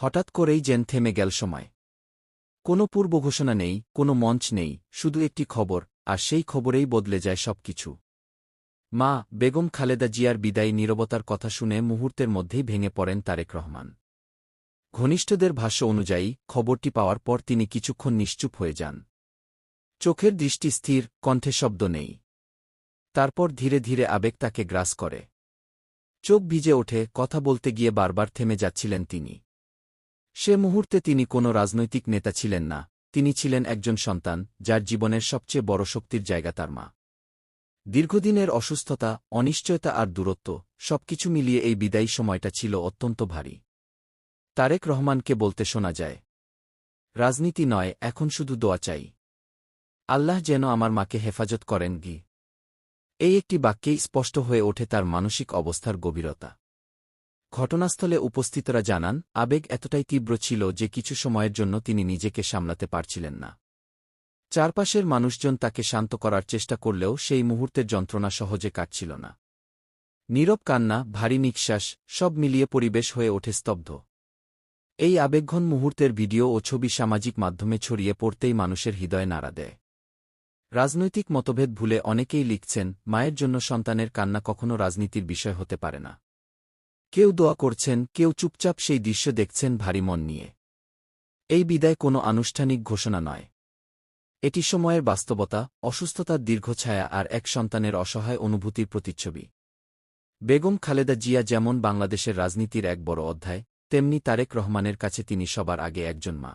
হঠাৎ করেই যেন থেমে গেল সময়। কোনো পূর্ব ঘোষণা নেই, কোনো মঞ্চ নেই, শুধু একটি খবর, আর সেই খবরেই বদলে যায় সবকিছু। মা, বেগম খালেদা জিয়ার বিদায়ী নীরবতার কথা শুনে মুহূর্তের মধ্যেই ভেঙে পড়েন তারেক রহমান। ঘনিষ্ঠদের ভাষ্য অনুযায়ী, খবরটি পাওয়ার পর তিনি কিছুক্ষণ নিশ্চুপ হয়ে যান। চোখের দৃষ্টি স্থির, কণ্ঠে শব্দ নেই। তারপর ধীরে ধীরে আবেগ তাকে গ্রাস করে। চোখ ভিজে ওঠে, কথা বলতে গিয়ে বারবার থেমে যাচ্ছিলেন তিনি। সে মুহূর্তে তিনি কোনো রাজনৈতিক নেতা ছিলেন না, তিনি ছিলেন একজন সন্তান, যার জীবনের সবচেয়ে বড় শক্তির জায়গা তার মা। দীর্ঘদিনের অসুস্থতা, অনিশ্চয়তা আর দূরত্ব, সবকিছু মিলিয়ে এই বিদায়ী সময়টা ছিল অত্যন্ত ভারী। তারেক রহমানকে বলতে শোনা যায়, রাজনীতি নয়, এখন শুধু দোয়া চাই। আল্লাহ যেন আমার মাকে হেফাজত করেন গি। এই একটি বাক্যেই স্পষ্ট হয়ে ওঠে তার মানসিক অবস্থার গভীরতা। ঘটনাস্থলে উপস্থিতরা জানান, আবেগ এতটাই তীব্র ছিল যে কিছু সময়ের জন্য তিনি নিজেকে সামলাতে পারছিলেন না। চারপাশের মানুষজন তাকে শান্ত করার চেষ্টা করলেও সেই মুহূর্তের যন্ত্রণা সহজে কাটছিল না। নীরব কান্না, ভারী নিঃশ্বাস, সব মিলিয়ে পরিবেশ হয়ে ওঠে স্তব্ধ। এই আবেগঘন মুহূর্তের ভিডিও ও ছবি সামাজিক মাধ্যমে ছড়িয়ে পড়তেই মানুষের হৃদয় নাড়া দেয়। রাজনৈতিক মতভেদ ভুলে অনেকেই লিখছেন, মায়ের জন্য সন্তানের কান্না কখনো রাজনীতির বিষয় হতে পারে না। কেউ দোয়া করছেন, কেউ চুপচাপ সেই দৃশ্য দেখছেন ভারী মন নিয়ে। এই বিদায় কোনো আনুষ্ঠানিক ঘোষণা নয়। এটি সময়ের বাস্তবতা, অসুস্থতার দীর্ঘছায়া আর এক সন্তানের অসহায় অনুভূতির প্রতিচ্ছবি। বেগম খালেদা জিয়া যেমন বাংলাদেশের রাজনীতির এক বড় অধ্যায়, তেমনি তারেক রহমানের কাছে তিনি সবার আগে একজন মা।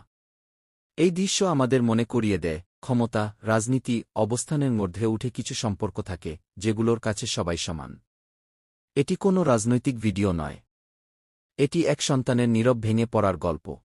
এই দৃশ্য আমাদের মনে করিয়ে দেয়, ক্ষমতা, রাজনীতি, অবস্থানের মধ্যে উঠে কিছু সম্পর্ক থাকে, যেগুলোর কাছে সবাই সমান। এটি কোনো রাজনৈতিক ভিডিও নয়। এটি এক সন্তানের নীরব ভেঙে পড়ার গল্প।